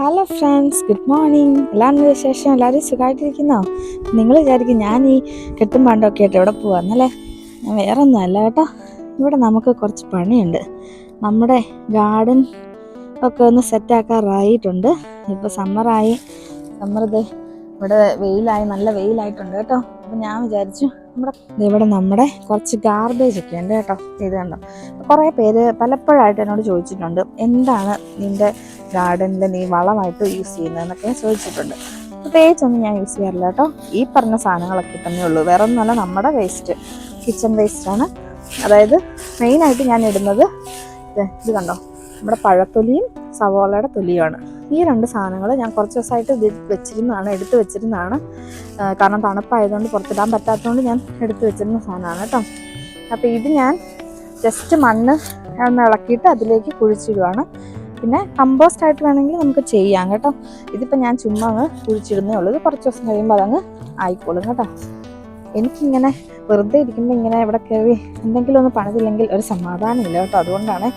Hello friends good morning എല്ലാവരും വിശേഷം. എല്ലാവരും സുഖമായിട്ടിരിക്കുന്നോ? നിങ്ങൾ വിചാരിക്കും ഞാൻ ഈ കെട്ടും പാണ്ടൊക്കെ ആയിട്ട് എവിടെ പോവാന്നല്ലേ ഞാൻ വേറെ ഒന്നും അല്ല കേട്ടോ. ഇവിടെ നമുക്ക് കുറച്ച് പണിയുണ്ട്. നമ്മുടെ ഗാർഡൻ ഒക്കെ ഒന്ന് സെറ്റാക്കാറായിട്ടുണ്ട് ഇപ്പോൾ സമ്മറായി സമ്മർ ഇത് ഇവിടെ വെയിലായി. നല്ല വെയിലായിട്ടുണ്ട് കേട്ടോ. അപ്പം ഞാൻ വിചാരിച്ചു നമ്മുടെ ഇവിടെ നമ്മുടെ കുറച്ച് ഗാർബേജ് ഒക്കെ ഉണ്ട് കേട്ടോ. ഇത് കണ്ടോ? കുറേ പേര് പലപ്പോഴായിട്ട് എന്നോട് ചോദിച്ചിട്ടുണ്ട് എന്താണ് നിന്റെ ഗാർഡനിൽ നീ വളമായിട്ട് യൂസ് ചെയ്യുന്നതെന്നൊക്കെ ചോദിച്ചിട്ടുണ്ട്. പ്രത്യേകിച്ചൊന്നും ഞാൻ യൂസ് ചെയ്യാറില്ല കേട്ടോ. ഈ പറഞ്ഞ സാധനങ്ങളൊക്കെ തന്നെ ഉള്ളൂ. വേറെ ഒന്നുമല്ല നമ്മുടെ വേസ്റ്റ് കിച്ചൺ വേസ്റ്റാണ് അതായത് മെയിനായിട്ട് ഞാൻ ഇടുന്നത് ഇത് കണ്ടോ? നമ്മുടെ പഴത്തൊലിയും സവോളയുടെ തൊലിയുമാണ്. ഈ രണ്ട് സാധനങ്ങൾ ഞാൻ കുറച്ച് ദിവസമായിട്ട് വെച്ചിരുന്നതാണ് എടുത്ത് വെച്ചിരുന്നതാണ്. കാരണം തണുപ്പായതുകൊണ്ട് പുറത്തിടാൻ പറ്റാത്തതുകൊണ്ട് ഞാൻ എടുത്ത് വെച്ചിരുന്ന സാധനമാണ് കേട്ടോ. അപ്പോൾ ഇത് ഞാൻ ജസ്റ്റ് മണ്ണ് ഒന്ന് ഇളക്കിയിട്ട് അതിലേക്ക് കുഴിച്ചിടുവാണ്. പിന്നെ കമ്പോസ്റ്റ് ആയിട്ട് വേണമെങ്കിൽ നമുക്ക് ചെയ്യാം കേട്ടോ. ഇതിപ്പോൾ ഞാൻ ചുമ്മാ അങ്ങ് കുഴിച്ചിടുന്നേ ഉള്ളൂ. ഇത് കുറച്ച് ദിവസം കഴിയുമ്പോൾ അതങ്ങ് ആയിക്കോളും കേട്ടോ. എനിക്കിങ്ങനെ വെറുതെ ഇരിക്കുമ്പോൾ ഇങ്ങനെ ഇവിടെ കയറി എന്തെങ്കിലും ഒന്ന് പണിതില്ലെങ്കിൽ ഒരു സമാധാനമില്ല കേട്ടോ. അതുകൊണ്ടാണ്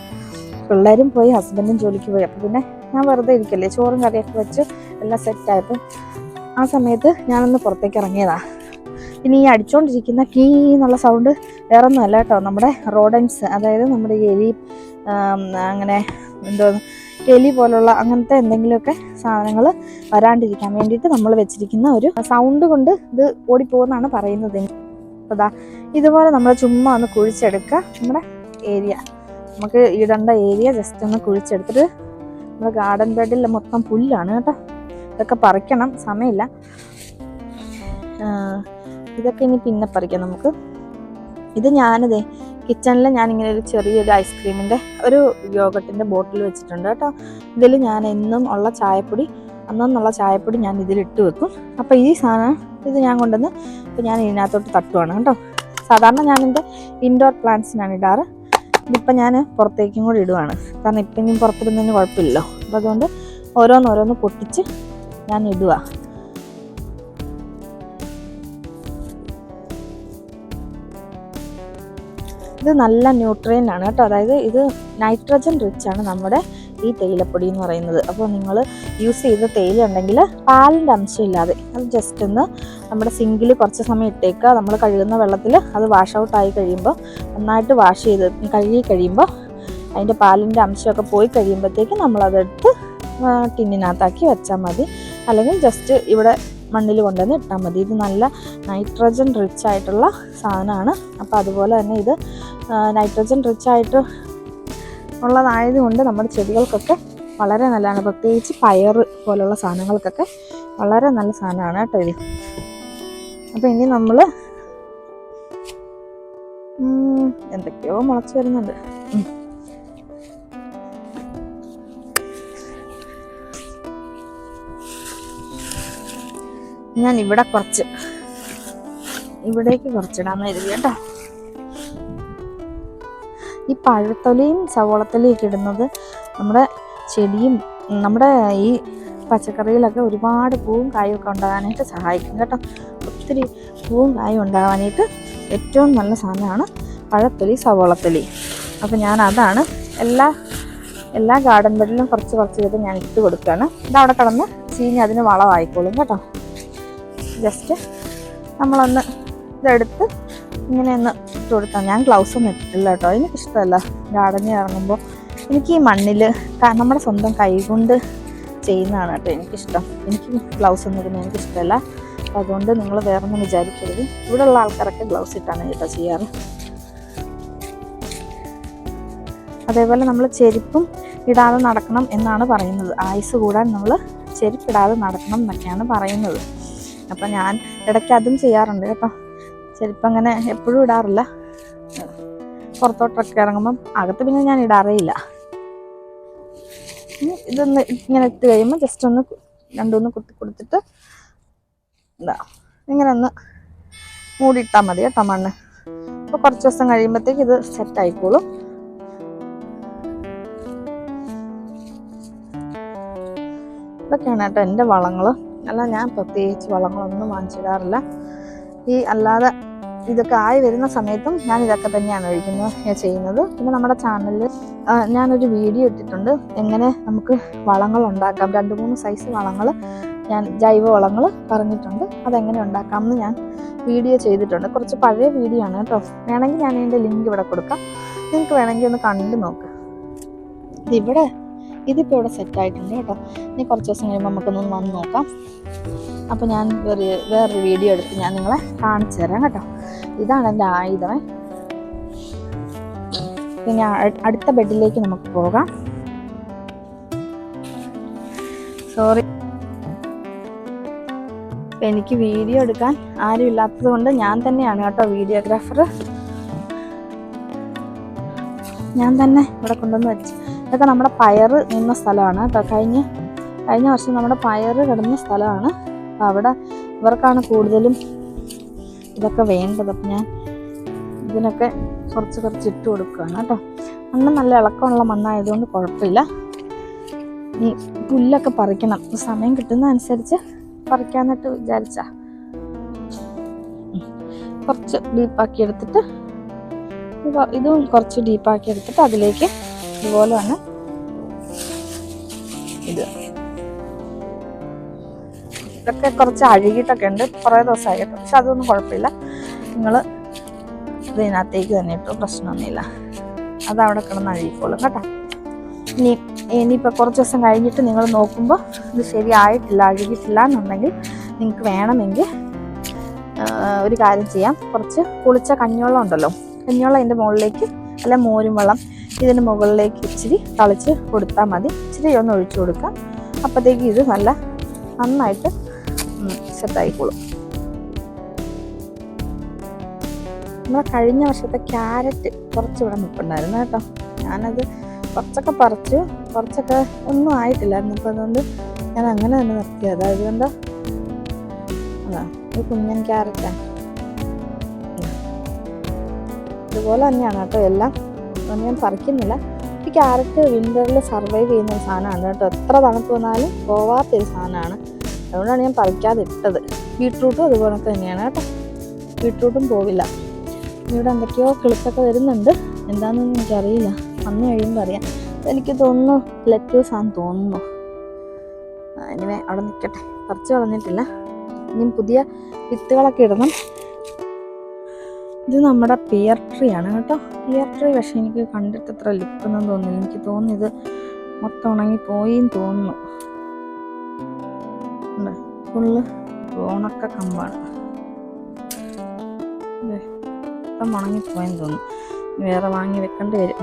പിള്ളേരും പോയി ഹസ്ബൻഡും ജോലിക്ക് പോയി. അപ്പോൾ പിന്നെ ഞാൻ വെറുതെ ഇരിക്കല്ലേ? ചോറും കറിയൊക്കെ വെച്ച് എല്ലാം സെറ്റായപ്പോൾ ആ സമയത്ത് ഞാനൊന്ന് പുറത്തേക്ക് ഇറങ്ങിയതാ. ഇനി ഈ അടിച്ചുകൊണ്ടിരിക്കുന്ന കീ എന്നുള്ള സൗണ്ട് വേറെ ഒന്നുമല്ല കേട്ടോ. നമ്മുടെ റോഡൻസ് അതായത് നമ്മുടെ എലി അങ്ങനെ എന്തോ എലി പോലുള്ള അങ്ങനത്തെ എന്തെങ്കിലുമൊക്കെ സാധനങ്ങൾ വരാണ്ടിരിക്കാൻ വേണ്ടിയിട്ട് നമ്മൾ വെച്ചിരിക്കുന്ന ഒരു സൗണ്ട് കൊണ്ട് ഇത് ഓടിപ്പോകുന്നാണ് പറയുന്നത്. അതാ ഇതുപോലെ നമ്മൾ ചുമ്മാ ഒന്ന് കുഴിച്ചെടുക്കുക നമ്മുടെ ഏരിയ നമുക്ക് ഇടേണ്ട ഏരിയ ജസ്റ്റ് ഒന്ന് കുഴിച്ചെടുത്തിട്ട് നമ്മുടെ ഗാർഡൻ ബെഡിൽ മൊത്തം പുല്ലാണ് കേട്ടോ. ഇതൊക്കെ പറിക്കണം സമയമില്ല. ഇതൊക്കെ ഇനി പിന്നെ പറിക്കാം നമുക്ക്. ഇത് ഞാനിതേ കിച്ചണിൽ ഞാനിങ്ങനെ ഒരു ചെറിയൊരു ഐസ്ക്രീമിന്റെ ഒരു യോഗട്ടിന്റെ ബോട്ടിൽ വെച്ചിട്ടുണ്ട് കേട്ടോ. ഇതിൽ ഞാൻ എന്നും ഉള്ള ചായപ്പൊടി അന്നുള്ള ചായപ്പൊടി ഞാൻ ഇതിലിട്ട് വെക്കും. അപ്പോൾ ഈ സാധനം ഇത് ഞാൻ കൊണ്ടുവന്ന് ഇപ്പോൾ ഞാൻ ഇതിനകത്തോട്ട് തട്ടുവാണ് കേട്ടോ. സാധാരണ ഞാൻ ഇൻഡോർ പ്ലാന്റ്സിനാണ് ഇടാറ്. ഇതിപ്പോൾ ഞാൻ പുറത്തേക്കും കൂടി ഇടുവാണ്. കാരണം ഇപ്പം ഇനി പുറത്തിടുന്നതിന് കുഴപ്പമില്ലല്ലോ. അപ്പോൾ അതുകൊണ്ട് ഓരോന്നോരോന്ന് പൊട്ടിച്ച് ഞാൻ ഇടുക ഇത് നല്ല ന്യൂട്രിയൻ ആണ് കേട്ടോ. അതായത് ഇത് നൈട്രജൻ റിച്ച് ആണ് നമ്മുടെ ഈ തേയിലപ്പൊടി എന്ന് പറയുന്നത്. അപ്പോൾ നിങ്ങൾ യൂസ് ചെയ്ത തേയില ഉണ്ടെങ്കിൽ പാലിന്റെ അംശം ഇല്ലാതെ അത് ജസ്റ്റ് ഒന്ന് നമ്മുടെ സിങ്കിൽ കുറച്ച് സമയം ഇട്ടേക്കുക. നമ്മൾ കഴുകുന്ന വെള്ളത്തിൽ അത് വാഷ് ഔട്ട് ആയി കഴിയുമ്പോൾ നന്നായിട്ട് വാഷ് ചെയ്ത് കഴുകി കഴിയുമ്പോൾ അതിന്റെ പാലിന്റെ അംശമൊക്കെ പോയി കഴിയുമ്പോഴത്തേക്ക് നമ്മളതെടുത്ത് ടിന്നിനകത്താക്കി വെച്ചാൽ മതി. അല്ലെങ്കിൽ ജസ്റ്റ് ഇവിടെ മണ്ണിൽ കൊണ്ടുവന്ന് ഇട്ടാൽ മതി. ഇത് നല്ല നൈട്രജൻ റിച്ച് ആയിട്ടുള്ള സാധനമാണ്. അപ്പോൾ അതുപോലെ തന്നെ ഇത് നൈട്രജൻ റിച്ച് ആയിട്ട് ഉള്ളതായതുകൊണ്ട് നമ്മുടെ ചെടികൾക്കൊക്കെ വളരെ നല്ലതാണ്. പ്രത്യേകിച്ച് പയർ പോലുള്ള സാധനങ്ങൾക്കൊക്കെ വളരെ നല്ല സാധനമാണ് കേട്ടോ ഇത്. അപ്പോൾ ഇനി നമ്മൾ എന്തൊക്കെയോ മുളച്ച് വരുന്നുണ്ട്. ഞാൻ ഇവിടെ കുറച്ച് ഇവിടേക്ക് കുറച്ചിടാൻ കരുതി കേട്ടോ. ഈ പഴത്തൊലിയും സവോളത്തൊലിയും ഒക്കെ ഇടുന്നത് നമ്മുടെ ചെടിയും നമ്മുടെ ഈ പച്ചക്കറിയിലൊക്കെ ഒരുപാട് പൂവും കായും ഒക്കെ ഉണ്ടാകാനായിട്ട് സഹായിക്കും കേട്ടോ. ഒത്തിരി പൂവും കായും ഉണ്ടാകാനായിട്ട് ഏറ്റവും നല്ല സാധനമാണ് പഴത്തൊലി സവോളത്തൊലി. അപ്പോൾ ഞാൻ അതാണ് എല്ലാ എല്ലാ ഗാർഡൻ ബെഡിലും കുറച്ച് കുറച്ച് ചെയ്ത് ഞാൻ ഇട്ട് കൊടുക്കുകയാണ്. ഇതവിടെ കിടന്ന് ചീഞ്ഞ് അതിന് വളമായിക്കോളും കേട്ടോ. ജസ്റ്റ് നമ്മളൊന്ന് ഇതെടുത്ത് ഇങ്ങനെ ഒന്ന് ഇട്ട് കൊടുത്താൽ ഞാൻ ഗ്ലൗസ് ഒന്നും ഇട്ടിട്ടില്ല കേട്ടോ. എനിക്കിഷ്ടമല്ല. ഗാർഡനിൽ ഇറങ്ങുമ്പോൾ എനിക്ക് ഈ മണ്ണിൽ നമ്മുടെ സ്വന്തം കൈകൊണ്ട് ചെയ്യുന്നതാണ് കേട്ടോ എനിക്കിഷ്ടം. എനിക്ക് ഗ്ലൗസ് ഒന്നും ഇടുന്നത് എനിക്കിഷ്ടമല്ല. അപ്പം അതുകൊണ്ട് നിങ്ങൾ വേറെ ഒന്നും വിചാരിക്കരുത്. ഇവിടെയുള്ള ആൾക്കാരൊക്കെ ഗ്ലൗസ് ഇട്ടാണ് കേട്ടോ ചെയ്യാറ്. അതേപോലെ നമ്മൾ ചെരുപ്പും ഇടാതെ നടക്കണം എന്നാണ് പറയുന്നത്. ആയുസ് കൂടാൻ നമ്മൾ ചെരുപ്പിടാതെ നടക്കണം എന്നൊക്കെയാണ് പറയുന്നത്. അപ്പം ഞാൻ ഇടയ്ക്ക് അതും ചെയ്യാറുണ്ട് കേട്ടോ. ചെരുപ്പ് അങ്ങനെ എപ്പോഴും ഇടാറില്ല. പുറത്തോട്ടൊക്കെ ഇറങ്ങുമ്പം അകത്ത് പിന്നെ ഞാൻ ഇടാറേ ഇല്ല. ഇതൊന്ന് ഇങ്ങനെ ഇട്ട് കഴിയുമ്പോൾ ജസ്റ്റ് ഒന്ന് രണ്ടൊന്ന് കുത്തി കൊടുത്തിട്ട് എന്താ ഇങ്ങനെ ഒന്ന് മൂടിയിട്ടാൽ മതി കേട്ടോ മണ്ണ്. അപ്പോൾ കുറച്ച് ദിവസം കഴിയുമ്പോഴത്തേക്ക് ഇത് സെറ്റ് ആയിക്കോളും. ഇതൊക്കെയാണ് കേട്ടോ എന്റെ വളങ്ങൾ അല്ല ഞാൻ പ്രത്യേകിച്ച് വളങ്ങളൊന്നും വാങ്ങിച്ചിടാറില്ല. ഈ അല്ലാതെ ഇതൊക്കെ ആയി വരുന്ന സമയത്തും ഞാൻ ഇതൊക്കെ തന്നെയാണ് ഒഴിക്കുന്നത് ചെയ്യുന്നത്. പിന്നെ നമ്മുടെ ചാനലിൽ ഞാനൊരു വീഡിയോ ഇട്ടിട്ടുണ്ട്. എങ്ങനെ നമുക്ക് വളങ്ങൾ ഉണ്ടാക്കാം. രണ്ട് മൂന്ന് സൈസ് വളങ്ങൾ ഞാൻ ജൈവ വളങ്ങൾ പറഞ്ഞിട്ടുണ്ട്. അതെങ്ങനെ ഉണ്ടാക്കാമെന്ന് ഞാൻ വീഡിയോ ചെയ്തിട്ടുണ്ട്. കുറച്ച് പഴയ വീഡിയോ ആണ് കേട്ടോ. വേണമെങ്കിൽ ഞാൻ അതിന്റെ ലിങ്ക് ഇവിടെ കൊടുക്കാം. നിങ്ങൾക്ക് വേണമെങ്കിൽ ഒന്ന് കണ്ടു നോക്ക്. ഇവിടെ ഇതിപ്പോൾ ഇവിടെ സെറ്റ് ആയിട്ടുണ്ട് കേട്ടോ. ഇനി കുറച്ച് ദിവസം കഴിയുമ്പോൾ നമുക്കൊന്ന് വന്ന് നോക്കാം. അപ്പോൾ ഞാൻ വേറെ വേറൊരു വീഡിയോ എടുത്ത് ഞാൻ നിങ്ങളെ കാണിച്ചു തരാം കേട്ടോ. ഇതാണ് എന്റെ ആയുധമേ. പിന്നെ അടുത്ത ബെഡിലേക്ക് നമുക്ക് പോകാം. സോറി എനിക്ക് വീഡിയോ എടുക്കാൻ ആരും ഇല്ലാത്തത് കൊണ്ട് ഞാൻ തന്നെയാണ് കേട്ടോ വീഡിയോഗ്രാഫർ. ഞാൻ തന്നെ ഇവിടെ കൊണ്ടുവന്ന് വെച്ച്. ഇതൊക്കെ നമ്മുടെ പയറ് നിന്ന സ്ഥലമാണ് കേട്ടോ. കഴിഞ്ഞ കഴിഞ്ഞ വർഷം നമ്മുടെ പയറ് കിടന്ന സ്ഥലമാണ്. അവിടെ ഇവർക്കാണ് കൂടുതലും ഇതൊക്കെ വേണ്ടത്. അപ്പം ഞാൻ ഇതിനൊക്കെ കുറച്ച് കുറച്ച് ഇട്ട് കൊടുക്കുകയാണ് കേട്ടോ. മണ്ണ് നല്ല ഇളക്കമുള്ള മണ്ണായതുകൊണ്ട് കുഴപ്പമില്ല. ഈ പുല്ലൊക്കെ പറിക്കണം. സമയം കിട്ടുന്ന അനുസരിച്ച് പറിക്കാന്നിട്ട് വിചാരിച്ച. കുറച്ച് ഡീപ്പാക്കി എടുത്തിട്ട് ഇതും കുറച്ച് ഡീപ്പാക്കി എടുത്തിട്ട് അതിലേക്ക് ഇതുപോലെ തന്നെ ഇത് ഇതൊക്കെ കുറച്ച് അഴുകിയിട്ടൊക്കെ ഉണ്ട്. കുറേ ദിവസമായി പക്ഷെ അതൊന്നും കുഴപ്പമില്ല. നിങ്ങൾ ഇതിനകത്തേക്ക് തന്നെ ഇട്ടു പ്രശ്നമൊന്നുമില്ല. അത് അവിടെ കിടന്ന് അഴുകിക്കോളും കേട്ടോ. ഇനി ഇനിയിപ്പോൾ കുറച്ച് ദിവസം കഴിഞ്ഞിട്ട് നിങ്ങൾ നോക്കുമ്പോൾ ഇത് ശരിയായിട്ടില്ല അഴുകിയിട്ടില്ല എന്നുണ്ടെങ്കിൽ നിങ്ങൾക്ക് വേണമെങ്കിൽ ഒരു കാര്യം ചെയ്യാം. കുറച്ച് കുളിച്ച കഞ്ഞിവെള്ളം ഉണ്ടല്ലോ. കഞ്ഞിവെള്ളം അതിന്റെ മുകളിലേക്ക് അല്ല മോരും വെള്ളം ഇതിന് മുകളിലേക്ക് ഇച്ചിരി തളിച്ച് കൊടുത്താൽ മതി. ഇച്ചിരി ഒന്ന് ഒഴിച്ചു കൊടുക്കാം. അപ്പോഴത്തേക്ക് ഇത് നല്ല നന്നായിട്ട് സെറ്റായിക്കോളും. നമ്മളെ കഴിഞ്ഞ വർഷത്തെ ക്യാരറ്റ് കുറച്ച് ഇവിടെ നിൽപ്പുണ്ടായിരുന്നു കേട്ടോ. ഞാനത് കുറച്ചൊക്കെ പറിച്ചു കുറച്ചൊക്കെ ഒന്നും ആയിട്ടില്ലായിരുന്നു. അപ്പം അതുകൊണ്ട് ഞാൻ അങ്ങനെ തന്നെ നിർത്തിയത് അതുകൊണ്ട് അതാ ഈ കുഞ്ഞൻ ക്യാരറ്റാണ് ഇതുപോലെ തന്നെയാണ് കേട്ടോ എല്ലാം. അതുകൊണ്ട് ഞാൻ പറിക്കുന്നില്ല. ഈ ക്യാരറ്റ് വിന്ററിൽ സർവൈവ് ചെയ്യുന്ന ഒരു സാധനമാണ് കേട്ടോ. എത്ര തണുപ്പ് വന്നാലും പോവാത്തൊരു സാധനമാണ്. അതുകൊണ്ടാണ് ഞാൻ പറിക്കാതെ ഇട്ടത് ബീട്രൂട്ടും അതുപോലെ തന്നെയാണ് കേട്ടോ. ബീട്രൂട്ടും പോവില്ല. ഇവിടെ എന്തൊക്കെയോ കിളുത്തൊക്കെ വരുന്നുണ്ട്. എന്താണെന്നൊന്നും എനിക്കറിയില്ല. വന്നു കഴിയുമ്പോൾ അറിയാം. എനിക്ക് തോന്നുന്നു ലെറ്റൂസ് ആണെന്ന് തോന്നുന്നു. ഇനിമേ അവിടെ നിൽക്കട്ടെ പറിച്ച് കളഞ്ഞിട്ടില്ല. ഇനിയും പുതിയ വിത്തുകളൊക്കെ ഇടണം. ഇത് നമ്മുടെ പിയർ ട്രീ ആണ് കേട്ടോ. പിയർ ട്രീ പക്ഷെ എനിക്ക് കണ്ടിട്ട് അത്ര ലുക്കൊന്നും തോന്നുന്നില്ല എനിക്ക് തോന്നുന്നു ഇത് മൊത്തം ഉണങ്ങി പോയിന്ന് തോന്നുന്നു ഫുള്ള് ഉണക്ക കമ്പാണ്. ഉണങ്ങിപ്പോയെന്ന് തോന്നുന്നു. വേറെ വാങ്ങി വെക്കേണ്ടി വരും.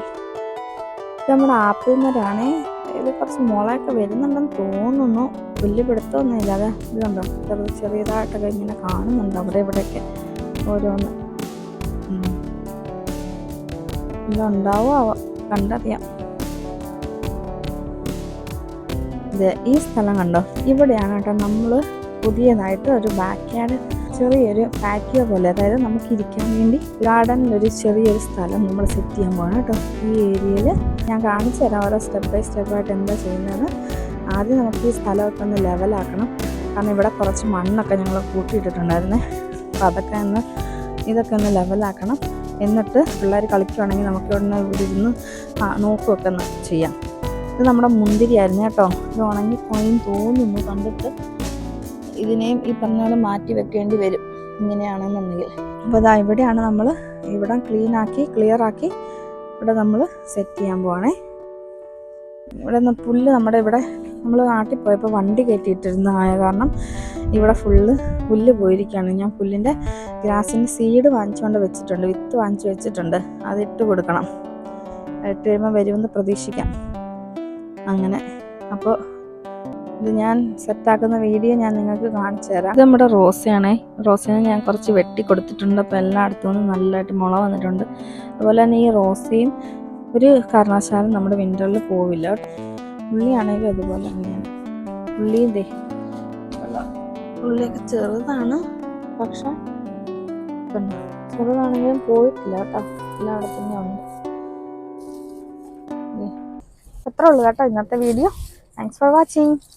ഇത് നമ്മുടെ ആപ്പിൾ മരമാണേ ഇത് കുറച്ച് മുളയൊക്കെ വരുന്നുണ്ടെന്ന് തോന്നുന്നു. വലിയ പിടുത്തമൊന്നും ഇല്ലാതെ ഇതുണ്ടോ ചെറിയ ചെറിയതായിട്ടൊക്കെ ഇങ്ങനെ കാണുന്നുണ്ട് അവിടെ ഇവിടെയൊക്കെ ഓരോന്ന്. ഇതുണ്ടാവോ? കണ്ടറിയാം. ഇത് ഈ സ്ഥലം കണ്ടോ? ഇവിടെയാണ് കേട്ടോ നമ്മൾ പുതിയതായിട്ട് ഒരു ബാക്ക് യാർഡ് ചെറിയൊരു പാറ്റിയോ പോലെ. അതായത് നമുക്ക് ഇരിക്കാൻ വേണ്ടി ഗാർഡനിലൊരു ചെറിയൊരു സ്ഥലം നമ്മൾ സെറ്റ് ചെയ്യാൻ പോകണം കേട്ടോ. ഈ ഏരിയയിൽ ഞാൻ കാണിച്ചു തരാം ഓരോ സ്റ്റെപ്പ് ബൈ സ്റ്റെപ്പായിട്ട് എന്താ ചെയ്യുന്നത്. ആദ്യം നമുക്ക് ഈ സ്ഥലമൊക്കെ ഒന്ന് ലെവലാക്കണം കാരണം ഇവിടെ കുറച്ച് മണ്ണൊക്കെ ഞങ്ങൾ കൂട്ടിയിട്ടിട്ടുണ്ടായിരുന്നേ. അപ്പോൾ അതൊക്കെ ഒന്ന് ഇതൊക്കെ ഒന്ന് ലെവലാക്കണം എന്നിട്ട് പിള്ളേർ കളിക്കുവാണെങ്കിൽ നമുക്ക് ഇവിടെ നിന്ന് ഇരുന്ന് നോക്കുകയൊക്കെ ചെയ്യാം. ഇത് നമ്മുടെ മുന്തിരിയായിരുന്നു കേട്ടോ. ഇത് ഉണങ്ങിപ്പോയെന്ന് തോന്നുന്നു. കണ്ടിട്ട് ഇതിനെയും ഈ പറഞ്ഞ മാറ്റി വെക്കേണ്ടി വരും. ഇങ്ങനെയാണെന്നുണ്ടെങ്കിൽ. അപ്പോൾ അതാ ഇവിടെയാണ് നമ്മൾ ഇവിടെ ക്ലീൻ ആക്കി ക്ലിയർ ആക്കി ഇവിടെ നമ്മൾ സെറ്റ് ചെയ്യാൻ പോവാണേ. ഇവിടെ പുല്ല് നമ്മുടെ ഇവിടെ നമ്മൾ നാട്ടിൽ പോയപ്പോൾ വണ്ടി കയറ്റിയിട്ടിരുന്ന ആയ കാരണം ഇവിടെ ഫുള്ള് പുല്ല് പോയിരിക്കുകയാണ്. ഞാൻ പുല്ലിന്റെ ഗ്രാസിന്റെ സീഡ് വാങ്ങിച്ചുകൊണ്ട് വെച്ചിട്ടുണ്ട് വിത്ത് വാങ്ങിച്ചു വെച്ചിട്ടുണ്ട്. അത് ഇട്ട് കൊടുക്കണം. ഇട്ട് കഴിയുമ്പോൾ വരുമെന്ന് പ്രതീക്ഷിക്കാം. അങ്ങനെ. അപ്പോൾ ഇത് ഞാൻ സെറ്റാക്കുന്ന വീഡിയോ ഞാൻ നിങ്ങൾക്ക് കാണിച്ചു തരാം. ഇത് നമ്മുടെ റോസയാണ്. റോസേനെ ഞാൻ കുറച്ച് വെട്ടി കൊടുത്തിട്ടുണ്ട്. അപ്പോൾ എല്ലായിടത്തും നിന്ന് നല്ലതായിട്ട് മുള വന്നിട്ടുണ്ട്. അതുപോലെ തന്നെ ഈ റോസയും ഒരു കാരണവശാലും നമ്മുടെ വിന്ററിൽ പോവില്ല. ഉള്ളിയാണെങ്കിലും അതുപോലെ തന്നെയാണ്. ഉള്ളി ദേ. ഉള്ളിയൊക്കെ ചെറുതാണ്. പക്ഷെ ചെറുതാണെങ്കിലും പോയിട്ടില്ല കേട്ടോ. എല്ലായിടത്തും ഉണ്ട് അത്രേ ഉള്ളൂ കേട്ടോ ഇന്നത്തെ വീഡിയോ. Thanks for watching